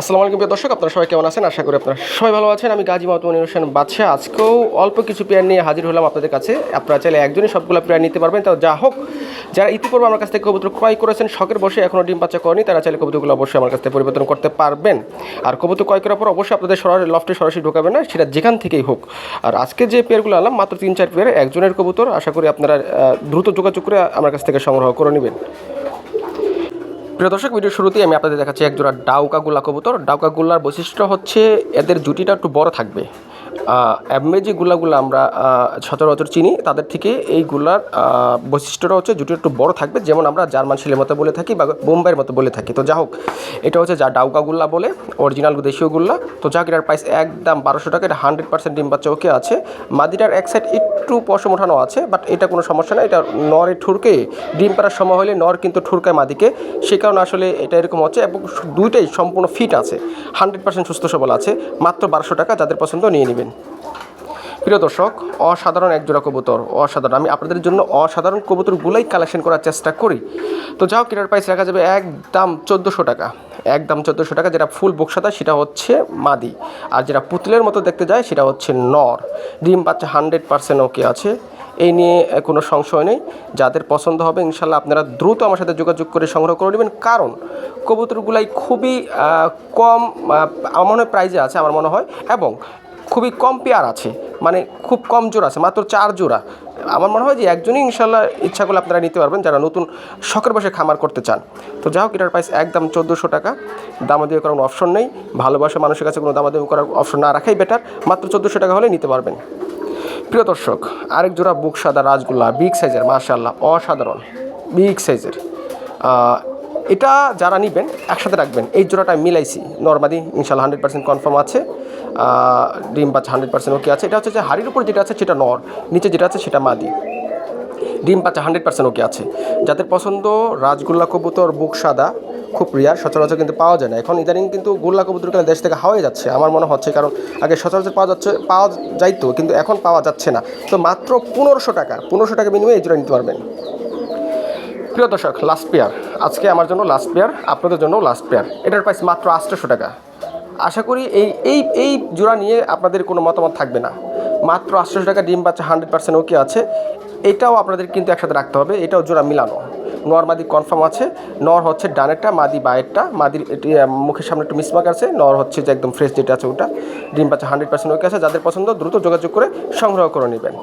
আসসালামু আলাইকুম প্রিয় দর্শক, আপনারা সবাই কেমন আছেন? আশা করি আপনারা সবাই ভালো আছেন। আমি গাজী মাহমুদ মনির হোসেন বাদশাহ। আজকেও অল্প কিছু পেয়ার নিয়ে হাজির হলাম আপনাদের কাছে। আপনারা চাইলে একজনই সবগুলো পেয়ার নিতে পারবেন। তাও যা হোক, যারা ইতিপূর্বে আমার কাছ থেকে কবুতর ক্রয় করেছেন, শখের বসে এখনও ডিম বাচ্চা করেনি, তারা চাইলে কবুতরগুলো অবশ্যই আমার কাছ থেকে পরিবর্তন করতে পারবেন। আর কবুতর ক্রয় করার পর অবশ্যই আপনাদের সরাসরি, লফটে সরাসরি ঢোকাবেন না, সেটা যেখান থেকেই হোক। আর আজকে যে পেয়ারগুলো আনলাম, মাত্র তিন, চার পেয়ার একজনের কবুতর। আশা করি আপনারা দ্রুত যোগাযোগ করে আমার কাছ থেকে সংগ্রহ করে নেবেন। প্রিয় দর্শক ভিডিও শুরুতেই আমি আপনাদের দেখাচ্ছি একজোড়া ডাউকা গুলা কবুতর। ডাউকা গুলার বৈশিষ্ট্য হচ্ছে এদের জুটিটা একটু বড় থাকবে। এমএ যে গুলাগুলো আমরা সচরাচর চিনি, তাদের থেকে এই গুলার বৈশিষ্ট্যটা হচ্ছে জুটি একটু বড় থাকবে। যেমন আমরা জার্মান শিলের মতো বলে থাকি বা বোম্বাইয়ের মতো বলে থাকি। তো যা হোক এটা হচ্ছে যা ডাউকা গুল্লা বলে অরিজিনাল দেশীয় গুল্লা তো যাক এটার প্রাইস একদম বারোশো টাকা, এটা হান্ড্রেড পার্সেন্ট ডিম বাচ্চা ওকে আছে। মাদিটার এক সাইড একটু পশম ওঠানো আছে বাট এটা কোনো সমস্যা না এটা নরে ঠুরকে, ডিম পাড়ার সময় হলে নর কিন্তু ঠুরকায় মাদিকে। সে কারণে আসলে এটা এরকম হচ্ছে, এবং দুইটাই সম্পূর্ণ ফিট আছে। হান্ড্রেড পার্সেন্ট সুস্থ সবল আছে, মাত্র বারোশো টাকা যাদের পছন্দ নিয়ে নেবেন। প্রিয় দর্শক, অসাধারণ এক জোড়া কবুতর, অসাধারণ। আমি আপনাদের জন্য অসাধারণ কবুতরগুলোই কালেকশন করার চেষ্টা করি। তো যাও কেনার প্রাইস রাখা যাবে একদম চোদ্দোশো টাকা। একদম চোদ্দোশো টাকা, যেটা ফুল বক্সাদা সেটা হচ্ছে মাদি। আর যেটা পুতুলের মতো দেখতে যায়, সেটা হচ্ছে নর। ডিম বাচ্চা হান্ড্রেড পার্সেন্ট ওকে আছে। এই নিয়ে কোনো সংশয় নেই। যাদের পছন্দ হবে ইনশাল্লাহ আপনারা দ্রুত আমার সাথে যোগাযোগ করে সংগ্রহ করে নেবেন। কারণ কবুতরগুলাই খুবই কম আমার মনে হয় প্রাইজে আছে, আমার মনে হয়। এবং খুবই কম পেয়ার আছে মানে খুব কম জোড়া আছে, মাত্র চার জোড়া। আমার মনে হয় যে একজনই ইনশাল্লাহ ইচ্ছা করলে আপনারা নিতে পারবেন, যারা নতুন শখের বসে খামার করতে চান। তো যাই হোক, এটার প্রাইস একদম চোদ্দোশো টাকা। দামাদামি করার কোনো অপশন নেই। ভালোবাসা মানুষের কাছে কোনো দামাদামি করার অপশন না রাখাই বেটার মাত্র চোদ্দোশো টাকা হলে নিতে পারবেন। প্রিয় দর্শক, আরেক জোড়া বুক সাদা রাজগোল্লা বিগ সাইজের মাশাল্লাহ অসাধারণ বিগ সাইজের এটা যারা নেবেন, একসাথে রাখবেন। এই জোড়াটা মিলাইছি। নর্মাদি ইনশাল্লাহ হান্ড্রেড পার্সেন্ট কনফার্ম আছে। ডিম বাচ্চা হান্ড্রেড পার্সেন্ট ওকে আছে। এটা হচ্ছে যে হাড়ির উপর যেটা আছে, সেটা নর। নিচে যেটা আছে, সেটা মাদি। ডিম বাচ্চা হান্ড্রেড পার্সেন্ট ওকে আছে। যাদের পছন্দ রাজগোল্লা কবুতর, বুক সাদা, খুব রিয়ার সচরাচর কিন্তু পাওয়া যায় না। এখন ইদানিং কিন্তু গোল্লা কবুতর কবুতরগুলো দেশ থেকে হাওয়াই যাচ্ছে। আমার মনে হচ্ছে, কারণ আগে সচরাচর পাওয়া যাচ্ছে, পাওয়া যাইতো, কিন্তু এখন পাওয়া যাচ্ছে না। তো মাত্র পনেরোশো টাকা পনেরোশো টাকা বিনিময়ে এই জোড়া নিতে পারবেন। প্রিয় দর্শক লাস্ট পেয়ার আজকে আমার জন্য লাস্ট পেয়ার আপনাদের জন্য লাস্ট পেয়ার এটার প্রাইস মাত্র আটশোশো টাকা। আশা করি এই এই এই জোড়া নিয়ে আপনাদের কোনো মতামত থাকবে না। মাত্র আটশোশো টাকা ডিম বাচ্চা হান্ড্রেড পার্সেন্ট ওকে আছে। এটাও আপনাদের কিন্তু একসাথে রাখতে হবে। এটাও জোড়া মিলানো। নর মাদি কনফার্ম আছে। নর হচ্ছে ডানেরটা মাদি বায়েরটা মাদির মুখের সামনে একটু মিসমাক আছে। নর হচ্ছে যে একদম ফ্রেশ যেটা আছে ওটা। ডিম পাচ্ছে হান্ড্রেড পার্সেন্ট ওকে আছে। যাদের পছন্দ, দ্রুত যোগাযোগ করে সংগ্রহ করে নেবেন।